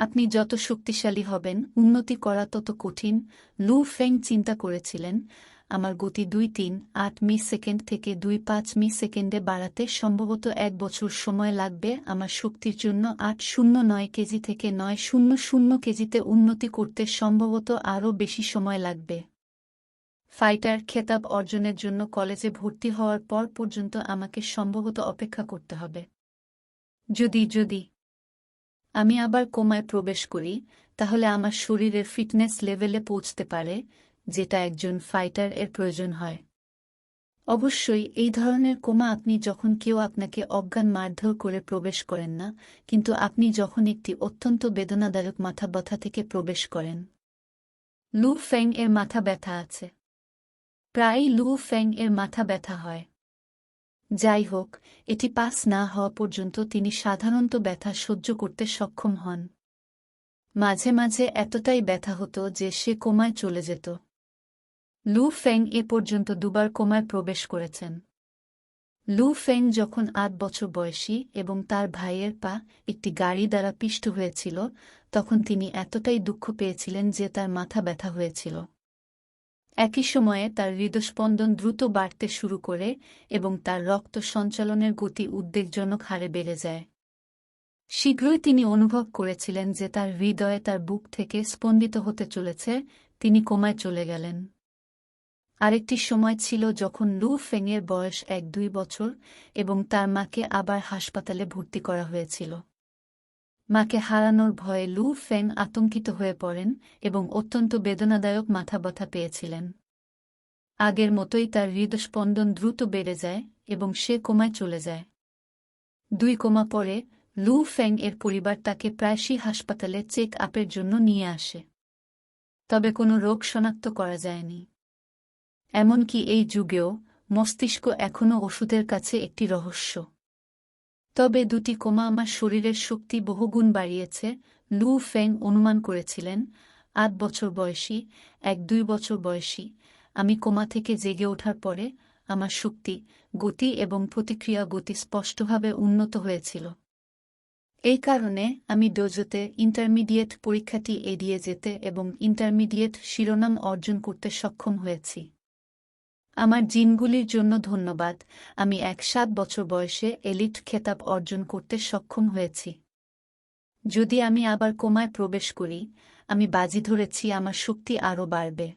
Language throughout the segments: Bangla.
আপনি যত শক্তিশালী হবেন, উন্নতি করা তত কঠিন। লু ফেং চিন্তা করেছিলেন, আমার গতি দুই তিন, আট মি সেকেন্ড থেকে দুই পাঁচ মি সেকেন্ডে বাড়াতে সম্ভবত এক বছর সময় লাগবে। আমার শক্তির জন্য আট শূন্য নয় কেজি থেকে নয় শূন্য শূন্য কেজিতে উন্নতি করতে সম্ভবত আরও বেশি সময় লাগবে। ফাইটার খেতাব অর্জনের জন্য কলেজে ভর্তি হওয়ার পর পর্যন্ত আমাকে সম্ভবত অপেক্ষা করতে হবে। যদি যদি। আমি আবার কোমায় প্রবেশ করি, তাহলে আমার শরীরের ফিটনেস লেভেলে পৌঁছতে পারে, যেটা একজন ফাইটার এর প্রয়োজন হয়। অবশ্যই, এই ধরনের কোমা আপনি যখন কেউ আপনাকে অজ্ঞান মারধর করে প্রবেশ করেন না, কিন্তু আপনি যখন একটি অত্যন্ত বেদনাদায়ক মাথা ব্যথা থেকে প্রবেশ করেন। লু ফ্যাং এর মাথা ব্যথা আছে। প্রায়ই লু ফ্যাং এর মাথা ব্যথা হয়। যাই হোক এটি পাস না হওয়া পর্যন্ত তিনি সাধারণত ব্যথা সহ্য করতে সক্ষম হন। মাঝে মাঝে এতটাই ব্যথা হতো যে সে কোমায় চলে যেত। লু ফেং এ পর্যন্ত দুবার কোমায় প্রবেশ করেছেন। লু ফেং যখন আট বছর বয়সী এবং তার ভাইয়ের পা একটি গাড়ি দ্বারা পিষ্ট হয়েছিল, তখন তিনি এতটাই দুঃখ পেয়েছিলেন যে তার মাথা ব্যথা হয়েছিল। একই সময়ে তার হৃদস্পন্দন দ্রুত বাড়তে শুরু করে এবং তার রক্ত সঞ্চালনের গতি উদ্বেগজনক হারে বেড়ে যায়। শীঘ্রই তিনি অনুভব করেছিলেন যে তার হৃদয়ে তার বুক থেকে স্পন্দিত হতে চলেছে, তিনি কোমায় চলে গেলেন। আরেকটি সময় ছিল যখন লু ফেংয়ের বয়স এক দুই বছর এবং তার মাকে আবার হাসপাতালে ভর্তি করা হয়েছিল। মাকে হারানোর ভয়ে লু ফেং আতঙ্কিত হয়ে পড়েন এবং অত্যন্ত বেদনাদায়ক মাথা ব্যথা পেয়েছিলেন। আগের মতোই তার হৃদস্পন্দন দ্রুত বেড়ে যায় এবং সে কোমায় চলে যায়। দুই কোমা পরে, লু ফেং এর পরিবার তাকে প্রায়শই হাসপাতালে চেক আপের জন্য নিয়ে আসে। তবে কোনো রোগ শনাক্ত করা যায়নি। এমনকি এই যুগেও মস্তিষ্ক এখনও ওষুধের কাছে একটি রহস্য। তবে দুটি কোমা আমার শরীরের শক্তি বহুগুণ বাড়িয়েছে, লু ফেং অনুমান করেছিলেন, আট বছর বয়সী, এক দুই বছর বয়সী। আমি কোমা থেকে জেগে ওঠার পরে আমার শক্তি, গতি এবং প্রতিক্রিয়া গতি স্পষ্টভাবে উন্নত হয়েছিল। এই কারণে আমি ডোজোতে ইন্টারমিডিয়েট পরীক্ষাটি এড়িয়ে যেতে এবং ইন্টারমিডিয়েট শিরোনাম অর্জন করতে সক্ষম হয়েছি। আমার জিনগুলির জন্য ধন্যবাদ। আমি এক সাত বছর বয়সে এলিট খেতাব অর্জন করতে সক্ষম হয়েছি। যদি আমি আবার কোমায় প্রবেশ করি, আমি বাজি ধরেছি, আমার শক্তি আরও বাড়বে।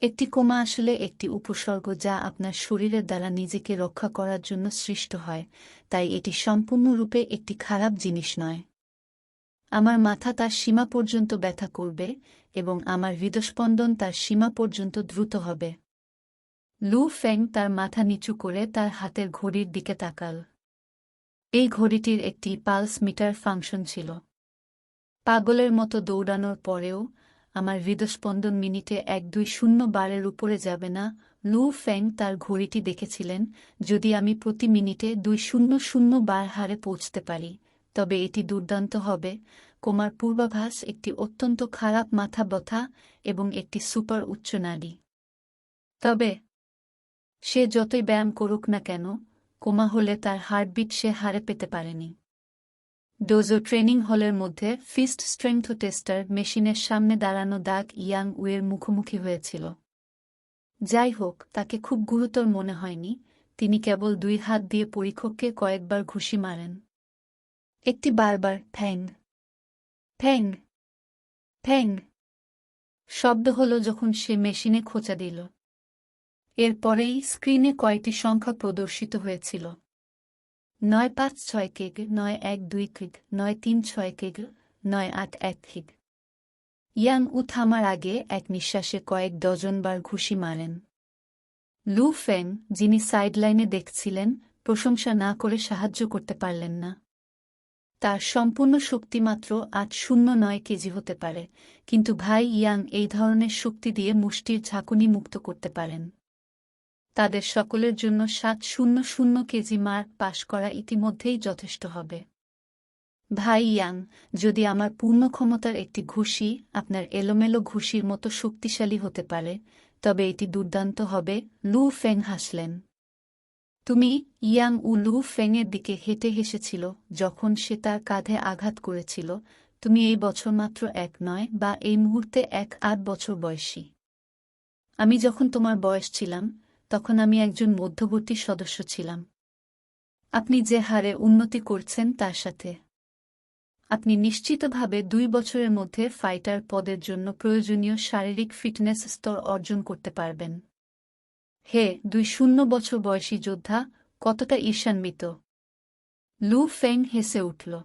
একটি কোমা আসলে একটি উপসর্গ যা আপনার শরীরের দ্বারা নিজেকে রক্ষা করার জন্য সৃষ্ট হয়, তাই এটি সম্পূর্ণরূপে একটি খারাপ জিনিস নয়। আমার মাথা তার সীমা পর্যন্ত ব্যথা করবে এবং আমার হৃদস্পন্দন তার সীমা পর্যন্ত দ্রুত হবে। লু ফেং তার মাথা নিচু করে তার হাতের ঘড়ির দিকে তাকাল। এই ঘড়িটির একটি পালস মিটার ফাংশন ছিল। পাগলের মতো দৌড়ানোর পরেও আমার হৃদস্পন্দন মিনিটে এক দুই শূন্য বারের উপরে যাবে না, লু ফেং তার ঘড়িটি দেখেছিলেন, যদি আমি প্রতি মিনিটে দুই শূন্য শূন্য বার হারে পৌঁছতে পারি, তবে এটি দুর্দান্ত হবে। কোমার পূর্বাভাস একটি অত্যন্ত খারাপ মাথা ব্যথা এবং একটি সুপার উচ্চ নারী তবে সে যতই ব্যায়াম করুক না কেন, কোমা হলে তার হার্টবিট সে হারে পেতে পারেনি। ডোজো ট্রেনিং হলের মধ্যে ফিস্ট স্ট্রেংথ টেস্টার মেশিনের সামনে দাঁড়ানো দাগ ইয়াং উয়ের মুখোমুখি হয়েছিল। যাই হোক, তাকে খুব গুরুতর মনে হয়নি, তিনি কেবল দুই হাত দিয়ে পরীক্ষককে কয়েকবার ঘুষি মারেন। একটি বারবার, ফ্যাং। ফ্যাং। ফ্যাং। শব্দ হল যখন সে মেশিনে খোঁচা দিল। এরপরেই স্ক্রিনে কয়েকটি সংখ্যা প্রদর্শিত হয়েছিল? নয় পাঁচ ছয় কেগ, নয় এক দুই কেগ, নয় তিন ছয় কেগ, নয় আট এক কেগ। ইয়াং উ থামার আগে এক নিঃশ্বাসে কয়েক ডজনবার ঘুষি মারেন। লু ফেং, যিনি সাইডলাইনে দেখছিলেন, প্রশংসা না করে সাহায্য করতে পারলেন না। তার সম্পূর্ণ শক্তি মাত্র আট শূন্য নয় কেজি হতে পারে, কিন্তু ভাই ইয়াং এই ধরনের শক্তি দিয়ে মুষ্টির ঝাঁকুনি মুক্ত করতে পারেন। তাদের সকলের জন্য সাত শূন্য শূন্য কেজি মার্ক পাশ করা ইতিমধ্যেই যথেষ্ট হবে। ভাই ইয়াং, যদি আমার পূর্ণ ক্ষমতার একটি ঘুষি আপনার এলোমেলো ঘুষির মতো শক্তিশালী হতে পারে, তবে এটি দুর্দান্ত হবে, লু ফেং হাসলেন। তুমি ইয়াং উ লু ফেংয়ের দিকে হেঁটে হেসেছিল, যখন সে তার কাঁধে আঘাত করেছিল, তুমি এই বছর মাত্র এক নয় বা এই মুহূর্তে এক আট বছর বয়সী। আমি যখন তোমার বয়স ছিলাম তখন আমি একজন মধ্যবর্তী সদস্য ছিলাম। আপনি যে হারে উন্নতি করছেন তার সাথে। আপনি নিশ্চিতভাবে দুই বছরের মধ্যে ফাইটার পদের জন্য প্রয়োজনীয় শারীরিক ফিটনেস স্তর অর্জন করতে পারবেন। হে, দুই শূন্য বছর বয়সী যোদ্ধা, কতটা ঈর্ষান্বিত। লু ফেং হেসে উঠল।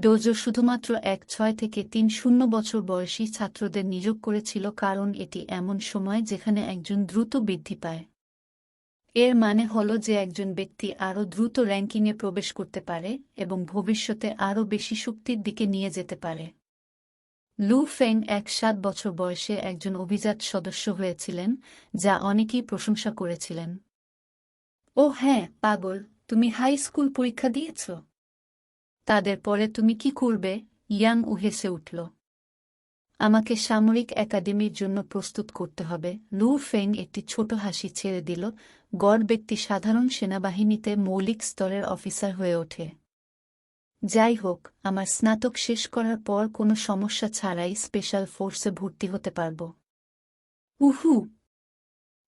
ডোজো শুধুমাত্র এক, ছয় থেকে তিন শূন্য বছর বয়সী ছাত্রদের নিয়োগ করেছিল কারণ এটি এমন সময় যেখানে একজন দ্রুত বৃদ্ধি পায়। এর মানে হল যে একজন ব্যক্তি আরও দ্রুত র্যাঙ্কিংয়ে প্রবেশ করতে পারে এবং ভবিষ্যতে আরও বেশি শক্তির দিকে নিয়ে যেতে পারে। লু ফেং এক সাত বছর বয়সে একজন অভিজাত সদস্য হয়েছিলেন, যা অনেকেই প্রশংসা করেছিলেন। ও হ্যাঁ পাগল, তুমি হাই স্কুল পরীক্ষা দিয়েছ? তাদের পরে তুমি কি করবে? ইয়াং উ হেসে উঠল। আমাকে সামরিক একাডেমির জন্য প্রস্তুত করতে হবে। লু ফেং একটি ছোট হাসি ছেড়ে দিল। গড় ব্যক্তি সাধারণ সেনাবাহিনীতে মৌলিক স্তরের অফিসার হয়ে ওঠে। যাই হোক, আমার স্নাতক শেষ করার পর কোনো সমস্যা ছাড়াই স্পেশাল ফোর্সে ভর্তি হতে পারব। উহু!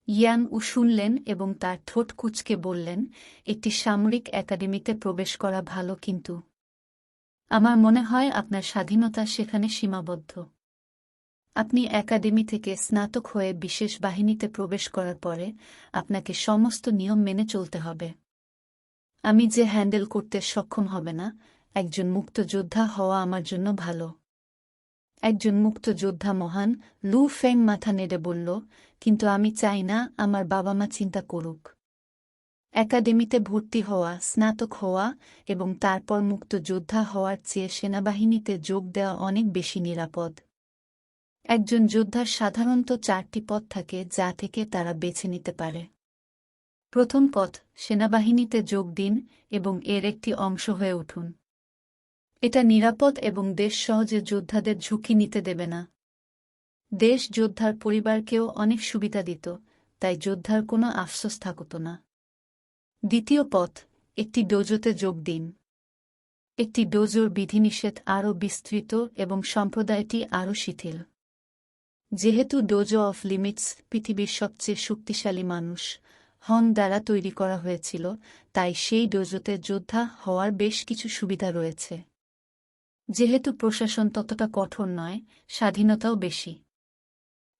ইয়ান উ শুনলেন এবং তার ঠোঁট কুচকে বললেন, একটি সামরিক একাডেমিতে প্রবেশ করা ভালো কিন্তু। আমার মনে হয় আপনার স্বাধীনতা সেখানে সীমাবদ্ধ। আপনি একাডেমি থেকে স্নাতক হয়ে বিশেষ বাহিনীতে প্রবেশ করার পরে আপনাকে সমস্ত নিয়ম মেনে চলতে হবে। আমি যে হ্যান্ডেল করতে সক্ষম হবে না, একজন মুক্ত যোদ্ধা হওয়া আমার জন্য ভালো। একজন মুক্ত যোদ্ধা মহান লু ফেং মাথা নেড়ে বলল, কিন্তু আমি চাই না আমার বাবা মা চিন্তা করুক। একাডেমিতে ভর্তি হওয়া, স্নাতক হওয়া এবং তারপর মুক্ত যোদ্ধা হওয়ার চেয়ে সেনাবাহিনীতে যোগ দেওয়া অনেক বেশি নিরাপদ। একজন যোদ্ধার সাধারণত চারটি পথ থাকে যা থেকে তারা বেছে নিতে পারে। প্রথম পথ, সেনাবাহিনীতে যোগ দিন এবং এর একটি অংশ হয়ে উঠুন। এটা নিরাপদ এবং দেশ সহজে যোদ্ধাদের ঝুঁকি নিতে দেবে না। দেশ যোদ্ধার পরিবারকেও অনেক সুবিধা দিত, তাই যোদ্ধার কোনো আফসোস থাকত না। দ্বিতীয় পথ, একটি ডোজোতে যোগ দিন। একটি ডোজোর বিধিনিষেধ আরও বিস্তৃত এবং সম্প্রদায়টি আরও শিথিল। যেহেতু ডোজো অফ লিমিটস পৃথিবীর সবচেয়ে শক্তিশালী মানুষ হং দ্বারা তৈরি করা হয়েছিল, তাই সেই ডোজোতে যোদ্ধা হওয়ার বেশ কিছু সুবিধা রয়েছে। যেহেতু প্রশাসন ততটা কঠোর নয়, স্বাধীনতাও বেশি।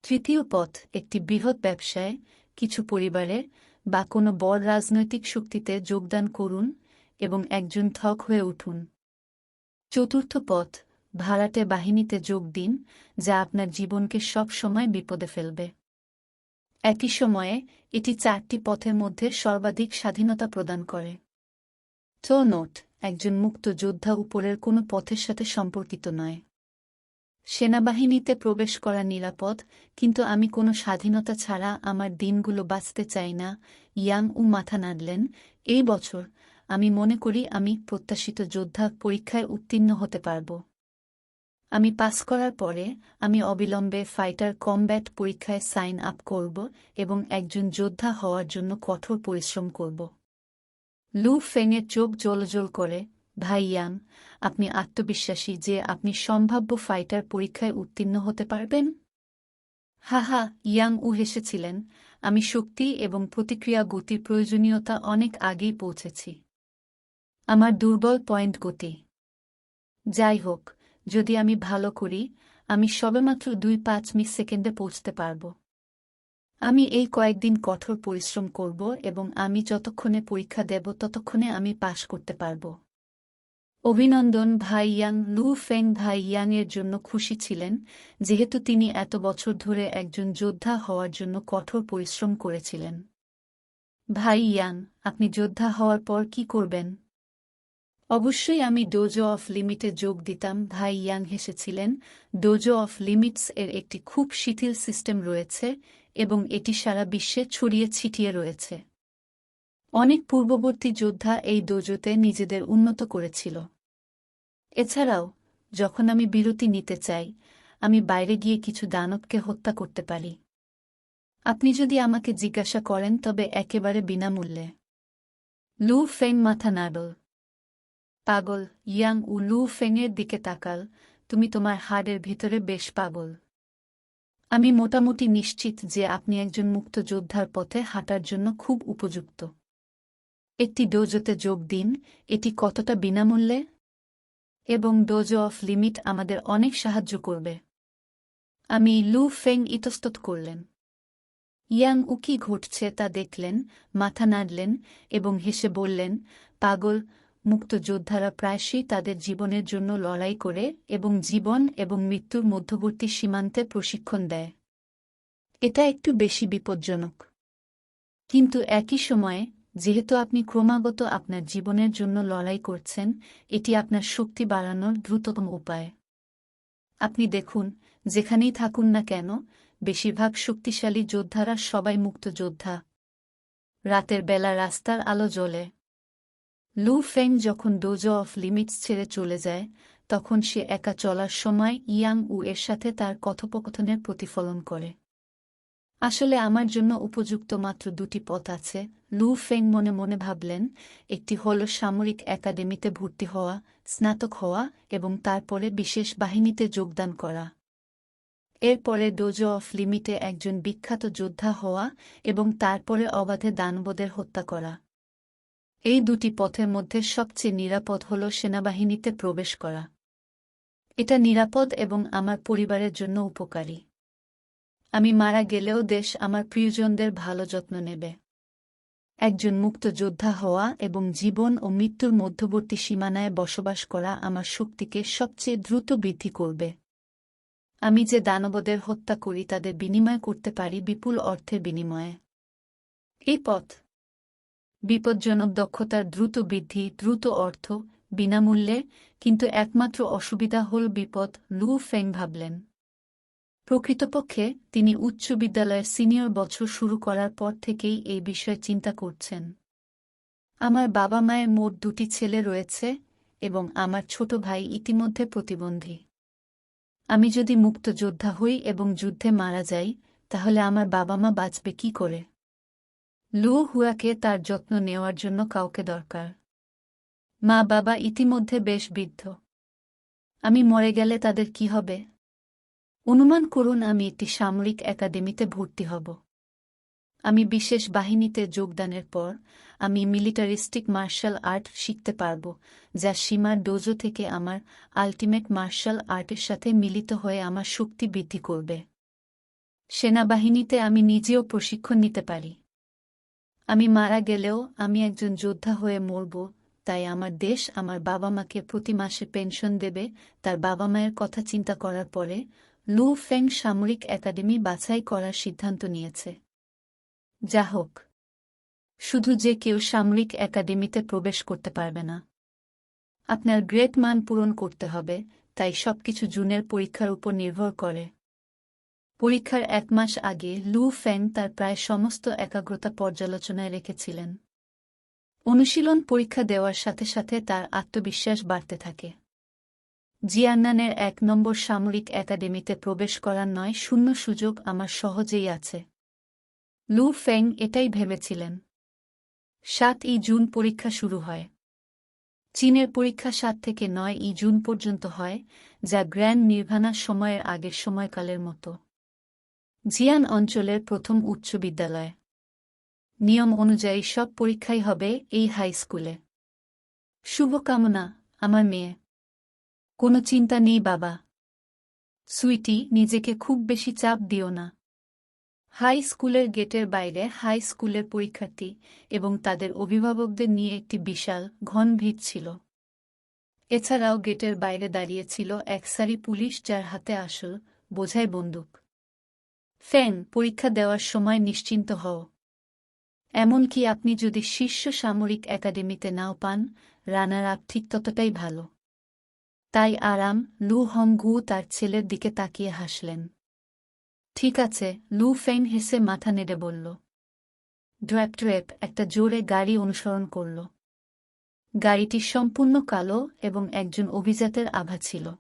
তৃতীয় পথ, একটি বৃহৎ ব্যবসায়, কিছু পরিবারে বা কোনো বড় রাজনৈতিক শক্তিতে যোগদান করুন এবং একজন থক হয়ে উঠুন। চতুর্থ পথ, ভাড়াটে বাহিনীতে যোগ দিন, যা আপনার জীবনকে সব সময় বিপদে ফেলবে। একই সময়ে, এটি চারটি পথের মধ্যে সর্বাধিক স্বাধীনতা প্রদান করে। তো নোট, একজন মুক্ত যোদ্ধা উপরের কোনো পথের সাথে সম্পর্কিত নয়। সেনাবাহিনীতে প্রবেশ করা নিরাপদ, কিন্তু আমি কোনো স্বাধীনতা ছাড়া আমার দিনগুলো বাঁচতে চাই না, ইয়াং উ মাথা নাড়লেন। এই বছর আমি মনে করি আমি প্রত্যাশিত যোদ্ধা পরীক্ষায় উত্তীর্ণ হতে পারব। আমি পাস করার পরে আমি অবিলম্বে ফাইটার কমব্যাট পরীক্ষায় সাইন আপ করব এবং একজন যোদ্ধা হওয়ার জন্য কঠোর পরিশ্রম করব। লু ফেংয়ের চোখ জলজল করে ভাই ইয়াং আপনি আত্মবিশ্বাসী যে আপনি সম্ভাব্য ফাইটার পরীক্ষায় উত্তীর্ণ হতে পারবেন? হা হা ইয়াং উ হেসেছিলেন। আমি শক্তি এবং প্রতিক্রিয়া গতির প্রয়োজনীয়তা অনেক আগেই পৌঁছেছি। আমার দুর্বল পয়েন্ট গতি। যাই হোক, যদি আমি ভালো করি, আমি সবেমাত্র দুই পাঁচ মিস সেকেন্ডে পৌঁছতে পারব। আমি এই কয়েকদিন কঠোর পরিশ্রম করব এবং আমি যতক্ষণে পরীক্ষা দেব, ততক্ষণে আমি পাশ করতে পারব। অভিনন্দন ভাই ইয়াং লু ফেং ভাই ইয়াং এর জন্য খুশি ছিলেন, যেহেতু তিনি এত বছর ধরে একজন যোদ্ধা হওয়ার জন্য কঠোর পরিশ্রম করেছিলেন। ভাই ইয়াং আপনি যোদ্ধা হওয়ার পর কি করবেন? অবশ্যই আমি ডোজো অফ লিমিটে যোগ দিতাম ভাই ইয়াং হেসেছিলেন। ডোজো অফ লিমিটস এর একটি খুব শিথিল সিস্টেম রয়েছে এবং এটি সারা বিশ্বে ছড়িয়ে ছিটিয়ে রয়েছে। অনেক পূর্ববর্তী যোদ্ধা এই ডোজোতে নিজেদের উন্নত করেছিল। এছাড়াও, যখন আমি বিরতি নিতে চাই, আমি বাইরে গিয়ে কিছু দানবকে হত্যা করতে পারি। আপনি যদি আমাকে জিজ্ঞাসা করেন, তবে একেবারে বিনামূল্যে। লু ফেং মাথা নাড়ল। পাগল, ইয়াং উ লু ফেংয়ের দিকে তাকাল। তুমি তোমার হাড়ের ভিতরে বেশ পাগল। আমি মোটামুটি নিশ্চিত যে আপনি একজন মুক্ত যোদ্ধার পথে হাঁটার জন্য খুব উপযুক্ত। একটি ডোজোতে যোগ দিন, এটি কতটা বিনামূল্যে? এবং ডোজো অফ লিমিট আমাদের অনেক সাহায্য করবে। আমি লু ফেং ইতস্তত করলেন। ইয়াং উ কি ঘটছে, তা দেখলেন, মাথা নাড়লেন এবং হেসে বললেন, পাগল, মুক্ত যোদ্ধারা প্রায়শই তাদের জীবনের জন্য লড়াই করে এবং জীবন এবং মৃত্যুর মধ্যবর্তী সীমান্তে প্রশিক্ষণ দেয়। এটা একটু বেশি বিপজ্জনক। কিন্তু একই সময়ে যেহেতু আপনি ক্রমাগত আপনার জীবনের জন্য লড়াই করছেন, এটি আপনার শক্তি বাড়ানোর দ্রুততম উপায়। আপনি দেখুন, যেখানেই থাকুন না কেন, বেশিরভাগ শক্তিশালী যোদ্ধারা সবাই মুক্ত যোদ্ধা রাতের বেলা রাস্তার আলো জ্বলে। লু ফেং যখন ডোজো অফ লিমিটস ছেড়ে চলে যায়, তখন সে একা চলার সময় ইয়াং উ এর সাথে তার কথোপকথনের প্রতিফলন করে। আসলে আমার জন্য উপযুক্ত মাত্র দুটি পথ আছে। লু ফেং মনে মনে ভাবলেন, একটি হল সামরিক একাডেমিতে ভর্তি হওয়া, স্নাতক হওয়া এবং তারপরে বিশেষ বাহিনীতে যোগদান করা। এরপরে ডোজো অফ লিমিটে একজন বিখ্যাত যোদ্ধা হওয়া এবং তারপরে অবাধে দানবদের হত্যা করা। এই দুটি পথের মধ্যে সবচেয়ে নিরাপদ হল সেনাবাহিনীতে প্রবেশ করা। এটা নিরাপদ এবং আমার পরিবারের জন্য উপকারী। আমি মারা গেলেও দেশ আমার প্রিয়জনদের ভালো যত্ন নেবে। একজন মুক্ত যোদ্ধা হওয়া এবং জীবন ও মৃত্যুর মধ্যবর্তী সীমানায় বসবাস করা আমার শক্তিকে সবচেয়ে দ্রুত বৃদ্ধি করবে। আমি যে দানবদের হত্যা করি, তাদের বিনিময় করতে পারি বিপুল অর্থের বিনিময়ে। এই পথ। বিপজ্জনক দক্ষতার দ্রুত বৃদ্ধি, দ্রুত অর্থ, বিনামূল্যে, কিন্তু একমাত্র অসুবিধা হল বিপদ লু ফেং ভাবলেন। প্রকৃতপক্ষে, তিনি উচ্চ বিদ্যালয়ের সিনিয়র বছর শুরু করার পর থেকেই এই বিষয়ে চিন্তা করছেন। আমার বাবা মায়ের মোট দুটি ছেলে রয়েছে এবং আমার ছোট ভাই ইতিমধ্যে প্রতিবন্ধী। আমি যদি মুক্ত যোদ্ধা হই এবং যুদ্ধে মারা যাই, তাহলে আমার বাবা মা বাঁচবে কি করে? লু হুয়াকে তার যত্ন নেওয়ার জন্য কাউকে দরকার। মা বাবা ইতিমধ্যে বেশ বৃদ্ধ। আমি মরে গেলে তাদের কি হবে? অনুমান করুন আমি একটি সামরিক একাডেমিতে ভর্তি হব। আমি বিশেষ বাহিনীতে যোগদানের পর আমি মিলিটারিস্টিক মার্শাল আর্ট শিখতে পারব, যা সীমার ডোজো থেকে আমার আল্টিমেট মার্শাল আর্টের সাথে মিলিত হয়ে আমার শক্তি বৃদ্ধি করবে। সেনাবাহিনীতে আমি নিজেও প্রশিক্ষণ নিতে পারি। আমি মারা গেলেও আমি একজন যোদ্ধা হয়ে মরব, তাই আমার দেশ আমার বাবা মাকে প্রতি মাসে পেনশন দেবে, তার বাবা মায়ের কথা চিন্তা করার পরে লু ফেং সামরিক একাডেমি বাছাই করার সিদ্ধান্ত নিয়েছে। যা হোক, শুধু যে কেউ সামরিক একাডেমিতে প্রবেশ করতে পারবে না। আপনার গ্রেট মান পূরণ করতে হবে, তাই সবকিছু জুনের পরীক্ষার উপর নির্ভর করে। পরীক্ষার এক মাস আগে লু ফ্যাং তার প্রায় সমস্ত একাগ্রতা পর্যালোচনায় রেখেছিলেন। অনুশীলন পরীক্ষা দেওয়ার সাথে সাথে তার আত্মবিশ্বাস বাড়তে থাকে। জিয়ান্নানের এক নম্বর সামরিক একাডেমিতে প্রবেশ করার নয়, শূন্য সুযোগ আমার সহজেই আছে। লু ফেং এটাই ভেবেছিলেন। সাত ই জুন পরীক্ষা শুরু হয়। চীনের পরীক্ষা সাত থেকে নয় ই জুন পর্যন্ত হয়, যা গ্র্যান্ড নির্ভানার সময়ের আগের সময়কালের মতো। জিয়ান অঞ্চলের প্রথম উচ্চ বিদ্যালয়। নিয়ম অনুযায়ী সব পরীক্ষাই হবে এই হাই স্কুলে। শুভকামনা, আমার মেয়ে। কোনো চিন্তা নেই, বাবা। সুইটি, নিজেকে খুব বেশি চাপ দিও না। হাই স্কুলের গেটের বাইরে হাই স্কুলের পরীক্ষার্থী এবং তাদের অভিভাবকদের নিয়ে একটি বিশাল ঘন ভিড় ছিল। এছাড়াও গেটের বাইরে দাঁড়িয়েছিল এক সারি পুলিশ যার হাতে আসল বোঝায় বন্দুক। ফ্যাং, পরীক্ষা দেওয়ার সময় নিশ্চিন্ত হও। এমনকি আপনি যদি শীর্ষ সামরিক একাডেমিতে নাও পান, রানার আপ ঠিক ততটাই ভালো। তাই আরাম লু হংগু তার ছেলের দিকে তাকিয়ে হাসলেন। ঠিক আছে, লু ফেন হেসে মাথা নেড়ে বলল। ড্র্যাপ ড্র্যাপ একটা জোরে গাড়ি অনুসরণ করল। গাড়িটি সম্পূর্ণ কালো এবং একজন অভিজাতের আভা ছিল।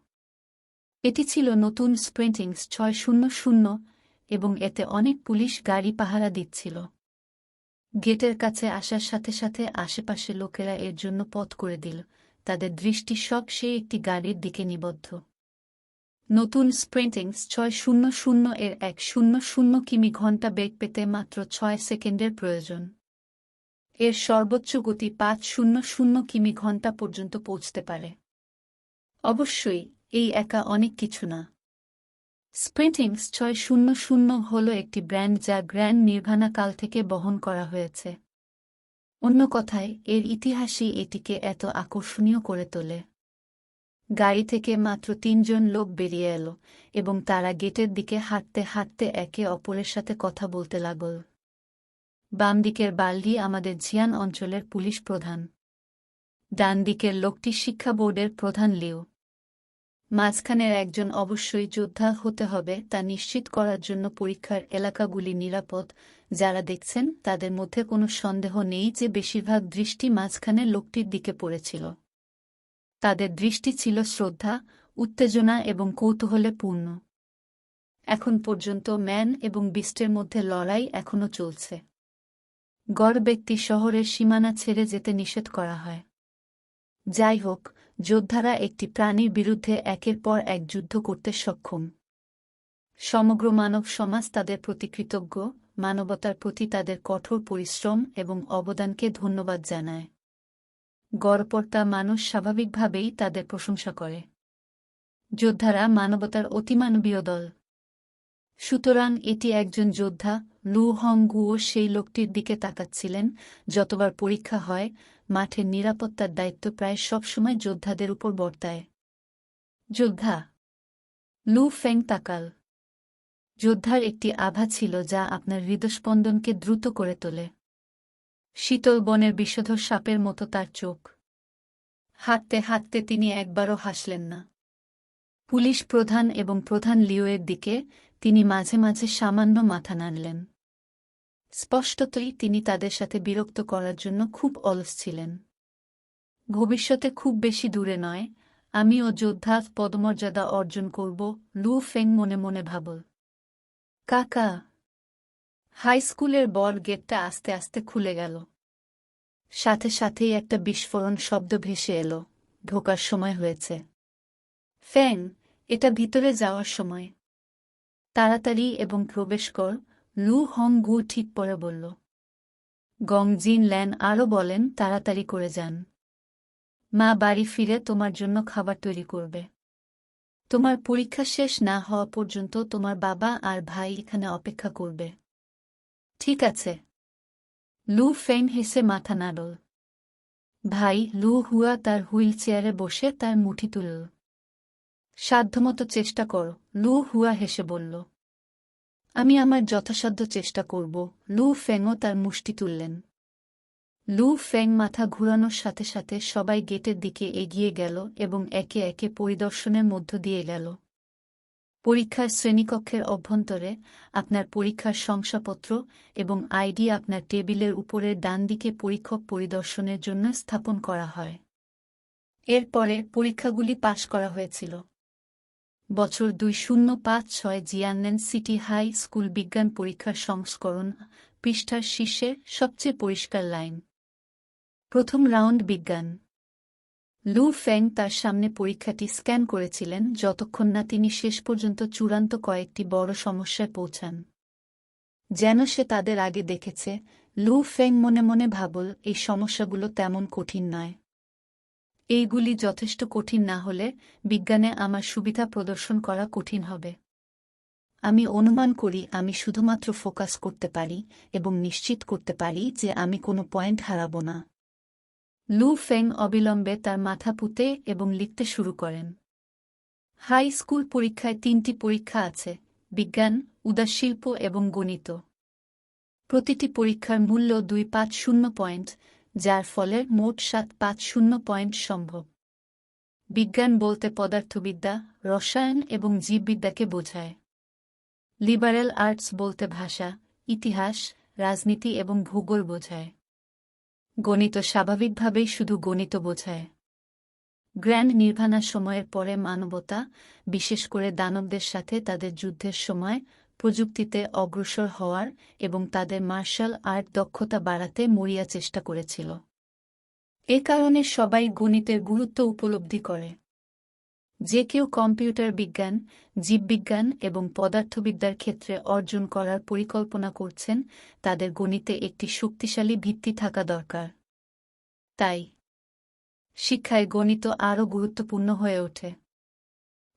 এটি ছিল নতুন স্প্রিন্টিংস ছয় শূন্য শূন্য এবং এতে অনেক পুলিশ গাড়ি পাহারা দিচ্ছিল। গেটের কাছে আসার সাথে সাথে আশেপাশে লোকেরা এর জন্য পথ করে দিল। তাদের দৃষ্টি সব সেই একটি গাড়ির দিকে নিবদ্ধ। নতুন স্প্রিন্টিংস ছয় শূন্য শূন্য এর এক শূন্য শূন্য কিমি ঘণ্টা বেগ পেতে মাত্র ছয় সেকেন্ডের প্রয়োজন। এর সর্বোচ্চ গতি পাঁচ শূন্য শূন্য কিমি ঘণ্টা পর্যন্ত পৌঁছতে পারে। অবশ্যই, এই একা অনেক কিছু না। স্প্রিন্টিংস ছয় শূন্য শূন্য হল একটি ব্র্যান্ড যা গ্র্যান্ড নির্ভানা কাল থেকে বহন করা হয়েছে। অন্য কথায়, এর ইতিহাসই এটিকে এত আকর্ষণীয় করে তোলে। গাড়ি থেকে মাত্র তিনজন লোক বেরিয়ে এলো এবং তারা গেটের দিকে হাঁটতে হাঁটতে একে অপরের সাথে কথা বলতে লাগল। বাম দিকের বাল্ডি আমাদের জিয়ান অঞ্চলের পুলিশ প্রধান। ডান দিকের লোকটি শিক্ষা বোর্ডের প্রধান লিও। মাঝখানের একজন অবশ্যই যোদ্ধা হতে হবে তা নিশ্চিত করার জন্য পরীক্ষার এলাকাগুলি নিরাপদ। যারা দেখছেন, তাদের মধ্যে কোনো সন্দেহ নেই যে বেশিরভাগ দৃষ্টি মাঝখানের লোকটির দিকে পড়েছিল। তাদের দৃষ্টি ছিল শ্রদ্ধা, উত্তেজনা এবং কৌতূহলে পূর্ণ। এখন পর্যন্ত ম্যান এবং বিস্টের মধ্যে লড়াই এখনও চলছে। গড় ব্যক্তি শহরের সীমানা ছেড়ে যেতে নিষেধ করা হয়। যাই হোক যোদ্ধারা একটি প্রাণীর বিরুদ্ধে একের পর এক যুদ্ধ করতে সক্ষম। সমগ্র মানব সমাজ তাদের প্রতি কৃতজ্ঞ, মানবতার প্রতি তাদের কঠোর পরিশ্রম এবং অবদানকে ধন্যবাদ জানায়। গড়পর্তা মানুষ স্বাভাবিকভাবেই তাদের প্রশংসা করে। যোদ্ধারা মানবতার অতিমানবীয় দল। সুতরাং এটি একজন যোদ্ধা, লু হং গুও সেই লোকটির দিকে তাকাচ্ছিলেন, যতবার পরীক্ষা হয় মাঠের নিরাপত্তার দায়িত্ব প্রায় সবসময় যোদ্ধাদের উপর বর্তায়। যোদ্ধা লু ফেং তাকাল। যোদ্ধার একটি আভা ছিল যা আপনার হৃদস্পন্দনকে দ্রুত করে তোলে। শীতল বনের বিষধর সাপের মতো তার চোখ। হাঁটতে হাঁটতে তিনি একবারও হাসলেন না। পুলিশ প্রধান এবং প্রধান লিওয়ের দিকে তিনি মাঝে মাঝে সামান্য মাথা নাড়লেন। স্পষ্টতই তিনি তাদের সাথে বিরক্ত করার জন্য খুব অলস ছিলেন। ভবিষ্যতে খুব বেশি দূরে নয় আমি ও যোদ্ধা পদমর্যাদা অর্জন করব, লু ফেং মনে মনে ভাবল। কাকা, হাই স্কুলের বল গেটটা আস্তে আস্তে খুলে গেল। সাথে সাথেই একটা বিস্ফোরণ শব্দ ভেসে এলো, ঢোকার সময় হয়েছে। ফ্যাং এটা ভিতরে যাওয়ার সময়। তাড়াতাড়ি এবং প্রবেশ কর লু হং গু ঠিক পরে বলল। গং জিন ল্যান আরও বলেন, তাড়াতাড়ি করে যান। মা বাড়ি ফিরে তোমার জন্য খাবার তৈরি করবে। তোমার পরীক্ষা শেষ না হওয়া পর্যন্ত তোমার বাবা আর ভাই এখানে অপেক্ষা করবে। ঠিক আছে। লু ফেন হেসে মাথা নাড়ল। ভাই লু হুয়া তার হুইল চেয়ারে বসে তার মুঠি তুলল। সাধ্যমতো চেষ্টা কর, লু হুয়া হেসে বলল। আমি আমার যথাসাধ্য চেষ্টা করব। লু ফেংও তার মুষ্টি তুললেন। লু ফেং মাথা ঘুরানোর সাথে সাথে সবাই গেটের দিকে এগিয়ে গেল এবং একে একে পরিদর্শনের মধ্য দিয়ে গেল। পরীক্ষার শ্রেণীকক্ষের অভ্যন্তরে আপনার পরীক্ষার শংসাপত্র এবং আইডি আপনার টেবিলের উপরের ডান দিকে পরীক্ষক পরিদর্শনের জন্য স্থাপন করা হয়। এরপরে পরীক্ষাগুলি পাশ করা হয়েছিল। বছর দুই শূন্য পাঁচ ছয় জিয়াননেন সিটি হাই স্কুল বিজ্ঞান পরীক্ষার সংস্করণ পৃষ্ঠার শীর্ষে সবচেয়ে পরিষ্কার লাইন। প্রথম রাউন্ড বিজ্ঞান। লু ফেং তার সামনে পরীক্ষাটি স্ক্যান করেছিলেন যতক্ষণ না তিনি শেষ পর্যন্ত চূড়ান্ত কয়েকটি বড় সমস্যায় পৌঁছান। যেন সে তাদের আগে দেখেছে, লু ফেং মনে মনে ভাবল, এই সমস্যাগুলো তেমন কঠিন নয়। এইগুলি যথেষ্ট কঠিন না হলে বিজ্ঞানে আমার সুবিধা প্রদর্শন করা কঠিন হবে। আমি অনুমান করি আমি শুধুমাত্র ফোকাস করতে পারি এবং নিশ্চিত করতে পারি যে আমি কোনো পয়েন্ট হারাব না। লু ফেং অবিলম্বে তার মাথা পুঁতে এবং লিখতে শুরু করেন। হাই স্কুল পরীক্ষায় তিনটি পরীক্ষা আছে, বিজ্ঞান উদাশিল্প এবং গণিত। প্রতিটি পরীক্ষার মূল্য দুই পাঁচ শূন্য পয়েন্ট যার ফলে মোট সাত পাঁচ শূন্য পয়েন্ট সম্ভব। বিজ্ঞান বলতে পদার্থবিদ্যা, রসায়ন এবং জীববিদ্যাকে বোঝায়। লিবারেল আর্টস বলতে ভাষা, ইতিহাস, রাজনীতি এবং ভূগোল বোঝায়। গণিত স্বাভাবিকভাবেই শুধু গণিত বোঝায়। গ্র্যান্ড নির্ভাণা সময়ের পরে মানবতা, বিশেষ করে দানবদের সাথে তাদের যুদ্ধের সময় প্রযুক্তিতে অগ্রসর হওয়ার এবং তাদের মার্শাল আর্ট দক্ষতা বাড়াতে মরিয়া চেষ্টা করেছিল। এ কারণে সবাই গণিতের গুরুত্ব উপলব্ধি করে। যে কেউ কম্পিউটার বিজ্ঞান, জীববিজ্ঞান এবং পদার্থবিদ্যার ক্ষেত্রে অর্জন করার পরিকল্পনা করছেন, তাদের গণিতে একটি শক্তিশালী ভিত্তি থাকা দরকার। তাই শিক্ষায় গণিত আরও গুরুত্বপূর্ণ হয়ে ওঠে।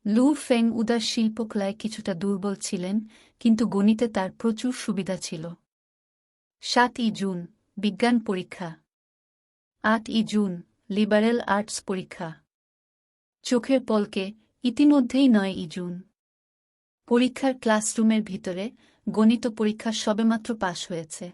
লু ফেং উদার শিল্পকলায় কিছুটা দুর্বল ছিলেন, কিন্তু গণিতে তার প্রচুর সুবিধা ছিল। সাত ই জুন, বিজ্ঞান পরীক্ষা। আট ই জুন, লিবারেল আর্টস পরীক্ষা। চোখের পলকে, ইতিমধ্যেই নয় ই জুন। পরীক্ষার ক্লাসরুমের ভিতরে গণিত পরীক্ষা সবেমাত্র পাশ হয়েছে।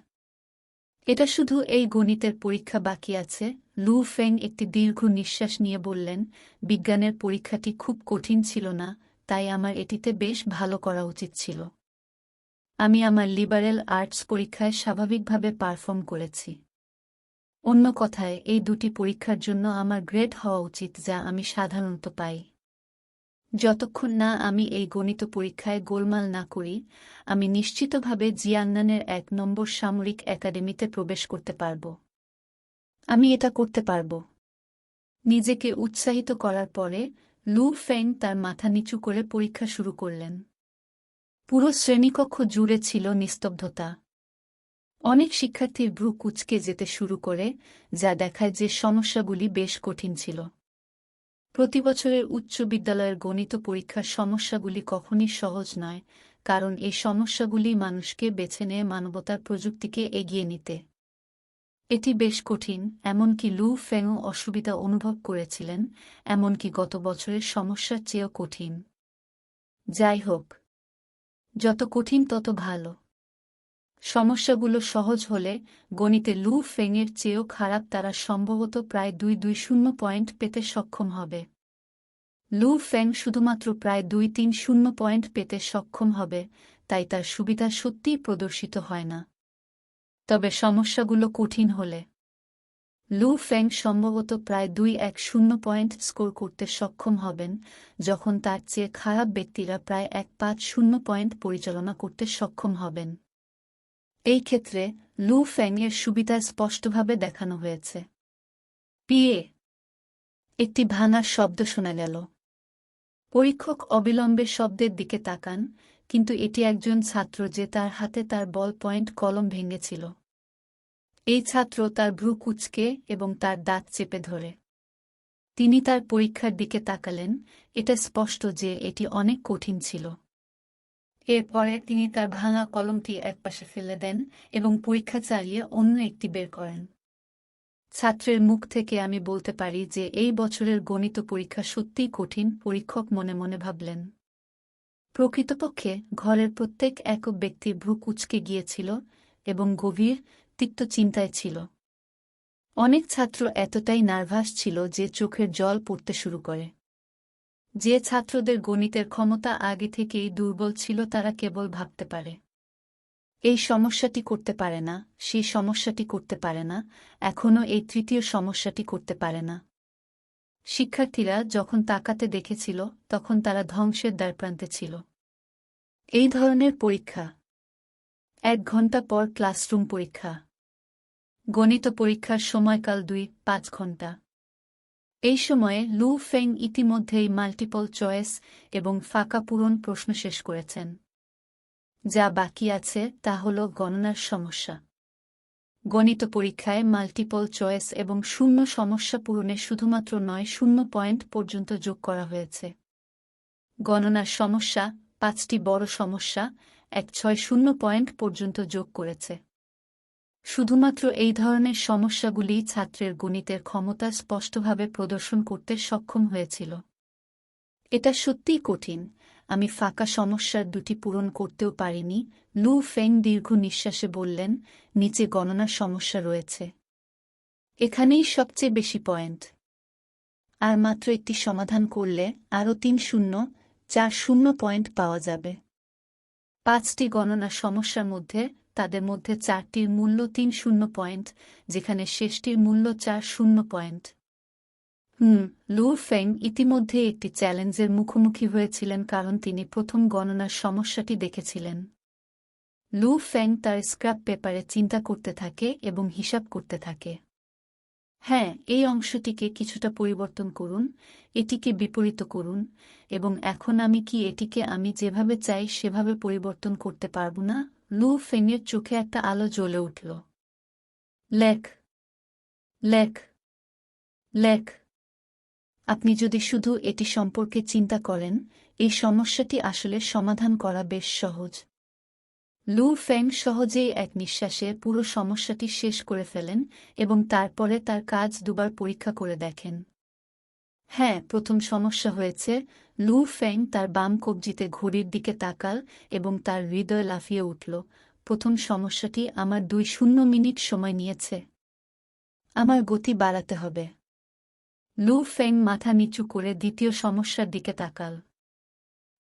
এটা শুধু এই গণিতের পরীক্ষা বাকি আছে লু ফেং একটি দীর্ঘ নিঃশ্বাস নিয়ে বললেন, বিজ্ঞানের পরীক্ষাটি খুব কঠিন ছিল না, তাই আমার এটিতে বেশ ভালো করা উচিত ছিল। আমি আমার লিবারেল আর্টস পরীক্ষায় স্বাভাবিকভাবে পারফর্ম করেছি। অন্য কথায়, এই দুটি পরীক্ষার জন্য আমার গ্রেড হওয়া উচিত যা আমি সাধারণত পাই। যতক্ষণ না আমি এই গণিত পরীক্ষায় গোলমাল না করি, আমি নিশ্চিতভাবে জিয়ান্নানের এক নম্বর সামরিক একাডেমিতে প্রবেশ করতে পারব। আমি এটা করতে পারব। নিজেকে উৎসাহিত করার পরে, লু ফেং তার মাথা নিচু করে পরীক্ষা শুরু করলেন। পুরো শ্রেণীকক্ষ জুড়ে ছিল নিস্তব্ধতা। অনেক শিক্ষার্থীর ভ্রু কুচকে যেতে শুরু করে, যা দেখায় যে সমস্যাগুলি বেশ কঠিন ছিল। প্রতিবছরের উচ্চ বিদ্যালয়ের গণিত পরীক্ষার সমস্যাগুলি কখনই সহজ নয়, কারণ এই সমস্যাগুলি মানুষকে বেছে নেয় মানবতার প্রযুক্তিকে এগিয়ে নিতে। এটি বেশ কঠিন, এমনকি লু ফেংও অসুবিধা অনুভব করেছিলেন, এমনকি গত বছরের সমস্যার চেয়েও কঠিন। যাই হোক, যত কঠিন তত ভালো। সমস্যাগুলো সহজ হলে গণিতে লু ফেংয়ের চেয়েও খারাপ তারা সম্ভবত প্রায় দুই দুই শূন্য পয়েন্ট পেতে সক্ষম হবে। লু ফেং শুধুমাত্র প্রায় দুই তিন শূন্য পয়েন্ট পেতে সক্ষম হবে, তাই তার সুবিধা সত্যিই প্রদর্শিত হয় না। তবে সমস্যাগুলো কঠিন হলে। লু ফ্যাং সম্ভবত প্রায় দুই এক শূন্য পয়েন্ট স্কোর করতে সক্ষম হবেন, যখন তার চেয়ে খারাপ ব্যক্তিরা প্রায় এক পাঁচ শূন্য পয়েন্ট পরিচালনা করতে সক্ষম হবেন। এই ক্ষেত্রে লু ফ্যাংয়ের সুবিধা স্পষ্টভাবে দেখানো হয়েছে। পিএ। একটি ভাঙার শব্দ শোনা গেল। পরীক্ষক অবিলম্বে শব্দের দিকে তাকান কিন্তু এটি একজন ছাত্র যে তার হাতে তার বল পয়েন্ট কলম ভেঙেছিল। এই ছাত্র তার ভ্রু কুচকে এবং তার দাঁত চেপে ধরে। তিনি তার পরীক্ষার দিকে তাকালেন, এটা স্পষ্ট যে এটি অনেক কঠিন ছিল। এরপরে তিনি তার ভাঙা কলমটি একপাশে ফেলে দেন এবং পরীক্ষা চালিয়ে অন্য একটি বের করেন। ছাত্রের মুখ থেকে আমি বলতে পারি যে এই বছরের গণিত পরীক্ষা সত্যিই কঠিন, পরীক্ষক মনে মনে ভাবলেন। প্রকৃতপক্ষে ঘরের প্রত্যেক একক ব্যক্তি ভ্রু কুচকে গিয়েছিল এবং গভীর, তিক্ত চিন্তায় ছিল। অনেক ছাত্র এতটাই নার্ভাস ছিল যে চোখের জল পড়তে শুরু করে। যে ছাত্রদের গণিতের ক্ষমতা আগে থেকেই দুর্বল ছিল তারা কেবল ভাবতে পারে। এই সমস্যাটি করতে পারে না, সেই সমস্যাটি করতে পারে না, এখনও এই তৃতীয় সমস্যাটি করতে পারে না। শিক্ষার্থীরা যখন তাকাতে দেখেছিল, তখন তারা ধ্বংসের দ্বারপ্রান্তে ছিল। এই ধরনের পরীক্ষা। এক ঘণ্টা পর ক্লাসরুম পরীক্ষা। গণিত পরীক্ষার সময়কাল দুই, পাঁচ ঘণ্টা এই সময়ে লু ফেং ইতিমধ্যেই মাল্টিপল চয়েস এবং ফাঁকা পূরণ প্রশ্ন শেষ করেছেন। যা বাকি আছে তা হল গণনার সমস্যা। গণিত পরীক্ষায় মাল্টিপল চয়েস এবং শূন্য সমস্যা পূরণে শুধুমাত্র নয়, শূন্য পয়েন্ট পর্যন্ত যোগ করা হয়েছে। গণনার সমস্যা পাঁচটি বড় সমস্যা এক ছয় শূন্য পয়েন্ট পর্যন্ত যোগ করেছে। শুধুমাত্র এই ধরনের সমস্যাগুলি ছাত্রের গণিতের ক্ষমতা স্পষ্টভাবে প্রদর্শন করতে সক্ষম হয়েছিল। এটা সত্যিই কঠিন। আমি ফাঁকা সমস্যার দুটি পূরণ করতেও পারিনি, লু ফেং দীর্ঘ নিঃশ্বাসে বললেন, নিচে গণনার সমস্যা রয়েছে। এখানেই সবচেয়ে বেশি পয়েন্ট। আর মাত্র একটি সমাধান করলে আরও তিন শূন্য চার শূন্য পয়েন্ট পাওয়া যাবে। পাঁচটি গণনা সমস্যার মধ্যে, তাদের মধ্যে চারটির মূল্য তিন শূন্য পয়েন্ট, যেখানে শেষটির মূল্য চার শূন্য পয়েন্ট। হুম, লু ফেং ইতিমধ্যে একটি চ্যালেঞ্জের মুখোমুখি হয়েছিলেন কারণ তিনি প্রথম গণনার সমস্যাটি দেখেছিলেন। লু ফ্যাং তার স্ক্র্যাপ পেপারে চিন্তা করতে থাকে এবং হিসাব করতে থাকে। হ্যাঁ এই অংশটিকে কিছুটা পরিবর্তন করুন, এটিকে বিপরীত করুন, এবং এখন আমি কি এটিকে আমি যেভাবে চাই সেভাবে পরিবর্তন করতে পারব না? লু ফেংয়ের চোখে একটা আলো জ্বলে উঠল। লেখ। লেখ। লেখ। আপনি যদি শুধু এটি সম্পর্কে চিন্তা করেন, এই সমস্যাটি আসলে সমাধান করা বেশ সহজ। লু ফেং সহজেই এক নিঃশ্বাসে পুরো সমস্যাটি শেষ করে ফেলেন এবং তারপরে তার কাজ দুবার পরীক্ষা করে দেখেন। হ্যাঁ প্রথম সমস্যা হয়েছে লু ফেং তার বাম কবজিতে ঘড়ির দিকে তাকাল এবং তার হৃদয় লাফিয়ে উঠল। প্রথম সমস্যাটি আমার দুই শূন্য মিনিট সময় নিয়েছে। আমার গতি বাড়াতে হবে। লু ফেং মাথা নিচু করে দ্বিতীয় সমস্যার দিকে তাকাল।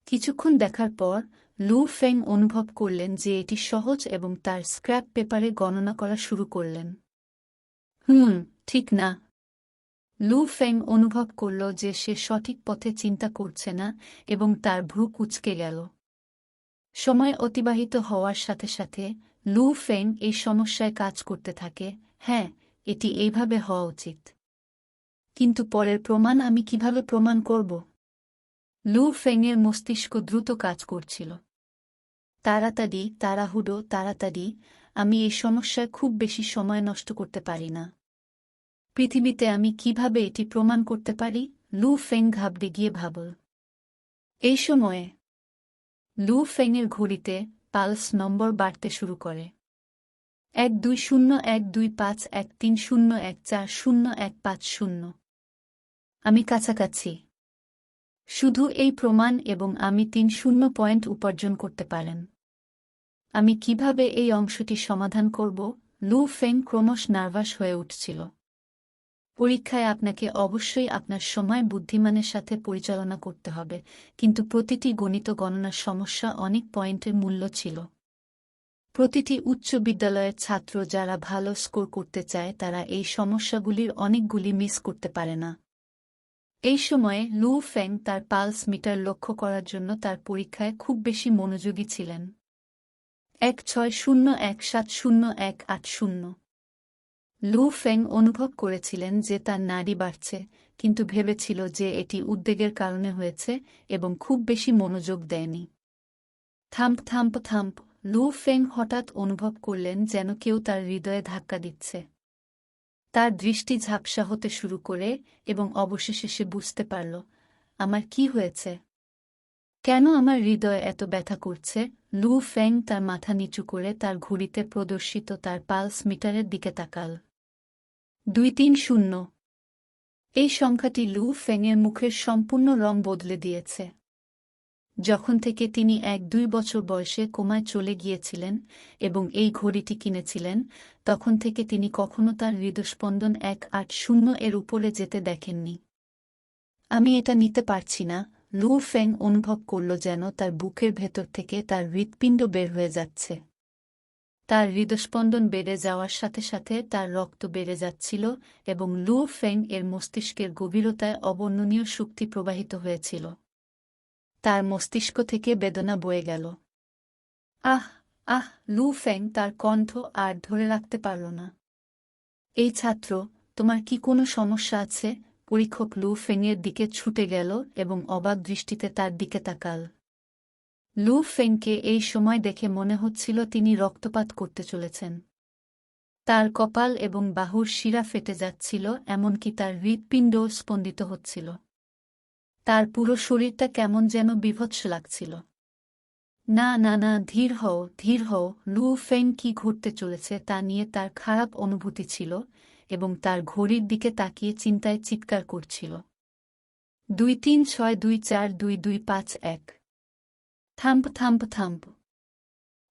কিছুক্ষণ দেখার পর লু ফেং অনুভব করলেন যে এটি সহজ এবং তার স্ক্র্যাপ পেপারে গণনা করা শুরু করলেন। হুম, ঠিক না। লু ফেং অনুভব করল যে সে সঠিক পথে চিন্তা করছে না এবং তার ভ্রু কুচকে গেল। সময় অতিবাহিত হওয়ার সাথে সাথে লু ফেং এই সমস্যায় কাজ করতে থাকে। হ্যাঁ এটি এইভাবে হওয়া উচিত। কিন্তু পরের প্রমাণ আমি কীভাবে প্রমাণ করব? লু ফেংয়ের মস্তিষ্ক দ্রুত কাজ করছিল। তাড়াতাড়ি, তাড়াহুড়ো, তাড়াতাড়ি, আমি এই সমস্যায় খুব বেশি সময় নষ্ট করতে পারি না। পৃথিবীতে আমি কীভাবে এটি প্রমাণ করতে পারি? লু ফেং ঘাবড়ে গিয়ে ভাবল। এই সময়ে লু ফেংয়ের ঘড়িতে পালস নম্বর বাড়তে শুরু করে। এক দুই শূন্য এক দুই পাঁচ এক তিন শূন্য এক চার শূন্য এক পাঁচ শূন্য। আমি কাছাকাছি। শুধু এই প্রমাণ এবং আমি তিন শূন্য পয়েন্ট উপার্জন করতে পারেন। আমি কীভাবে এই অংশটি সমাধান করব? লু ফেং ক্রমশ নার্ভাস হয়ে উঠছিল। পরীক্ষায় আপনাকে অবশ্যই আপনার সময় বুদ্ধিমানের সাথে পরিচালনা করতে হবে, কিন্তু প্রতিটি গণিত গণনার সমস্যা অনেক পয়েন্টের মূল্য ছিল। প্রতিটি উচ্চ বিদ্যালয়ের ছাত্র যারা ভালো স্কোর করতে চায়, তারা এই সমস্যাগুলির অনেকগুলি মিস করতে পারে না। এই সময়ে লু ফেং তার পালস মিটার লক্ষ্য করার জন্য তার পরীক্ষায় খুব বেশি মনোযোগী ছিলেন। এক ছয় শূন্য এক সাত শূন্য এক আট শূন্য। লু ফেং অনুভব করেছিলেন যে তার নারী বাড়ছে, কিন্তু ভেবেছিল যে এটি উদ্বেগের কারণে হয়েছে এবং খুব বেশি মনোযোগ দেয়নি। Thump thump thump, Lu Feng হঠাৎ অনুভব করলেন যেন কেউ তার হৃদয়ে ধাক্কা দিচ্ছে। তার দৃষ্টি ঝাপসা হতে শুরু করে এবং অবশেষে সে বুঝতে পারল, আমার কি হয়েছে? কেন আমার হৃদয় এত ব্যথা করছে? লু ফেং তার মাথা নিচু করে তার ঘড়িতে প্রদর্শিত তার পালস মিটারের দিকে তাকাল। দুই তিন শূন্য। এই সংখ্যাটি লু ফেংয়ের মুখের সম্পূর্ণ রং বদলে দিয়েছে। যখন থেকে তিনি এক দুই বছর বয়সে কোমায় চলে গিয়েছিলেন এবং এই ঘড়িটি কিনেছিলেন, তখন থেকে তিনি কখনো তার হৃদস্পন্দন এক আট শূন্য এর উপরে যেতে দেখেননি। আমি এটা নিতে পারছি না লু ফেং অনুভব করল যেন তার বুকের ভেতর থেকে তার হৃৎপিণ্ড বের হয়ে যাচ্ছে। তার হৃদস্পন্দন বেড়ে যাওয়ার সাথে সাথে তার রক্ত বেড়ে যাচ্ছিল এবং লু ফেং এর মস্তিষ্কের গভীরতায় অবর্ণনীয় শক্তি প্রবাহিত হয়েছিল। তার মস্তিষ্ক থেকে বেদনা বয়ে গেল। আহ আহ, লু ফেং তার কণ্ঠ আর ধরে রাখতে পারল না। এই ছাত্র, তোমার কি কোনো সমস্যা আছে? পরীক্ষক লু ফেংয়ের দিকে ছুটে গেল এবং অবাক দৃষ্টিতে তার দিকে তাকাল। লু ফেংকে এই সময় দেখে মনে হচ্ছিল তিনি রক্তপাত করতে চলেছেন। তার কপাল এবং বাহুর শিরা ফেটে যাচ্ছিল, এমনকি তার হৃৎপিণ্ডও স্পন্দিত হচ্ছিল। তার পুরো শরীরটা কেমন যেন বিভৎস লাগছিল। না না না, ধীর হও ধীর হও, লু ফেন কি ঘটতে চলেছে তা নিয়ে তার খারাপ অনুভূতি ছিল এবং তার ঘড়ির দিকে তাকিয়ে চিন্তায় চিৎকার করছিল। দুই তিন ছয় দুই চার দুই দুই পাঁচ এক। Thump thump thump.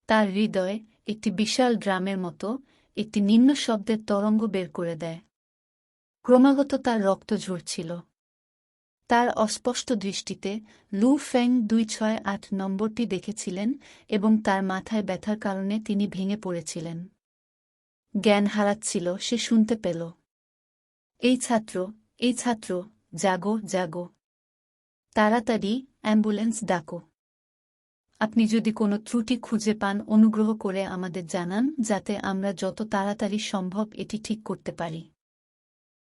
তার হৃদয় একটি বিশাল ড্রামের মতো, একটি নিম্ন শব্দের তরঙ্গ বের করে দেয়। ক্রমাগত তার রক্ত ঝরছিল। তার অস্পষ্ট দৃষ্টিতে লু ফ্যাং দুই ছয় আট নম্বরটি দেখেছিলেন এবং তার মাথায় ব্যথার কারণে তিনি ভেঙে পড়েছিলেন। জ্ঞান হারাচ্ছিল, সে শুনতে পেল। এই ছাত্র এই ছাত্র, জাগো জাগো। তাড়াতাড়ি অ্যাম্বুলেন্স ডাকো। আপনি যদি কোনো ত্রুটি খুঁজে পান, অনুগ্রহ করে আমাদের জানান, যাতে আমরা যত তাড়াতাড়ি সম্ভব এটি ঠিক করতে পারি।